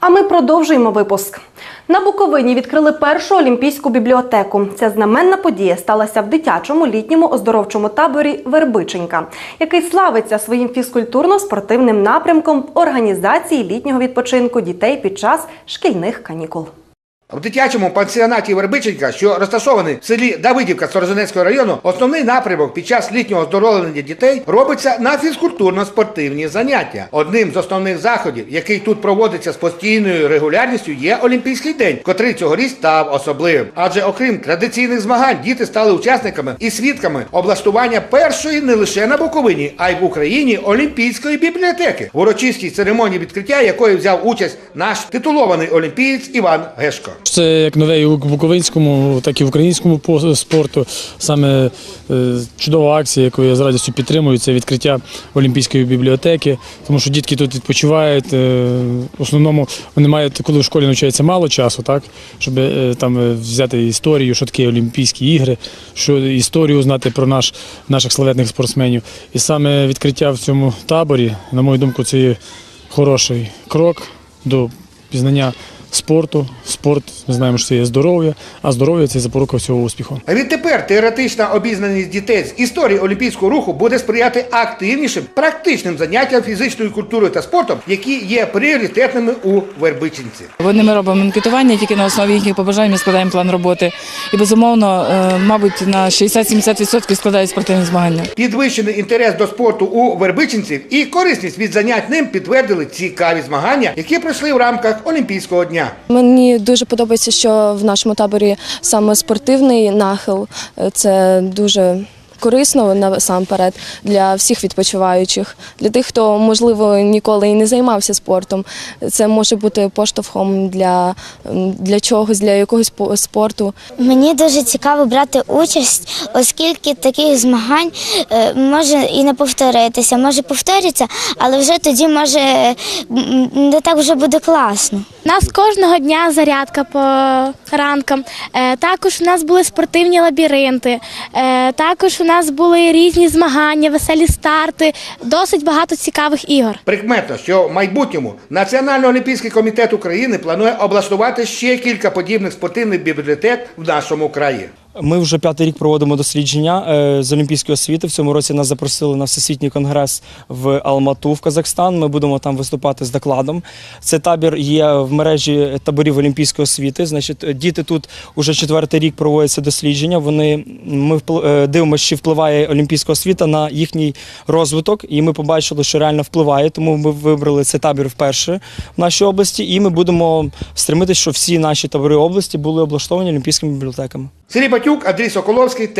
А ми продовжуємо випуск. На Буковині відкрили першу олімпійську бібліотеку. Ця знаменна подія сталася в дитячому літньому оздоровчому таборі Вербиченька, який славиться своїм фізкультурно-спортивним напрямком організації літнього відпочинку дітей під час шкільних канікул. В дитячому пансіонаті Вербиченька, що розташований в селі Давидівка Сторожинецького району, основний напрямок під час літнього оздоровлення дітей робиться на фізкультурно-спортивні заняття. Одним з основних заходів, який тут проводиться з постійною регулярністю, є Олімпійський день, котрий цьогоріч став особливим. Адже окрім традиційних змагань, діти стали учасниками і свідками облаштування першої не лише на Буковині, а й в Україні Олімпійської бібліотеки, в урочистій церемонії відкриття якої взяв участь наш титулований олімпієць Іван Гешко. Це як нове і у буковинському, так і в українському спорту. Саме е, чудова акція, яку я з радістю підтримую, це відкриття Олімпійської бібліотеки, тому що дітки тут відпочивають. е, В основному вони мають, коли в школі навчається мало часу, так, щоб е, там взяти історію, що таке Олімпійські ігри, що історію знати про наш, наших славетних спортсменів. І саме відкриття в цьому таборі, на мою думку, це хороший крок до пізнання спорту. Спорт, ми знаємо, що це є здоров'я, а здоров'я це запорука всього успіху. А відтепер теоретична обізнаність дітей з історії олімпійського руху буде сприяти активнішим практичним заняттям фізичною культурою та спортом, які є пріоритетними у Вербичинці. Вони ми робимо анкетування, тільки на основі їхніх побажань ми складаємо план роботи. І безумовно, е, мабуть, на 60-70% складають спортивні змагання. Підвищений інтерес до спорту у Вербичинців і корисність від занять ним підтвердили цікаві змагання, які пройшли в рамках Олімпійського дня. Мені дуже подобається, що в нашому таборі саме спортивний нахил. Е, Це дуже корисно насамперед для всіх відпочиваючих, для тих, хто можливо ніколи і не займався спортом. Це може бути поштовхом для, для чогось, для якогось спорту. Мені дуже цікаво брати участь, оскільки таких змагань е, може і не повторитися, може повториться, але вже тоді може не так вже буде класно. У нас кожного дня зарядка по ранкам. Е, Також у нас були спортивні лабіринти. Е, Також у нас були різні змагання, веселі старти, досить багато цікавих ігор. Прикметно, що в майбутньому Національний олімпійський комітет України планує облаштувати ще кілька подібних спортивних бібліотек в нашому краї. Ми вже п'ятий рік проводимо дослідження е, з олімпійської освіти. В цьому році нас запросили на всесвітній конгрес в Алмату в Казахстан. Ми будемо там виступати з докладом. Цей табір є в мережі таборів олімпійської освіти. Значить, діти тут уже четвертий рік проводяться дослідження. Вони ми е, дивимося, чи впливає олімпійська освіта на їхній розвиток, і ми побачили, що реально впливає. Тому ми вибрали цей табір вперше в нашій області, і ми будемо стремитися, щоб всі наші табори області були облаштовані олімпійськими бібліотеками. Сергій Батюк, Андрій Соколовський, тем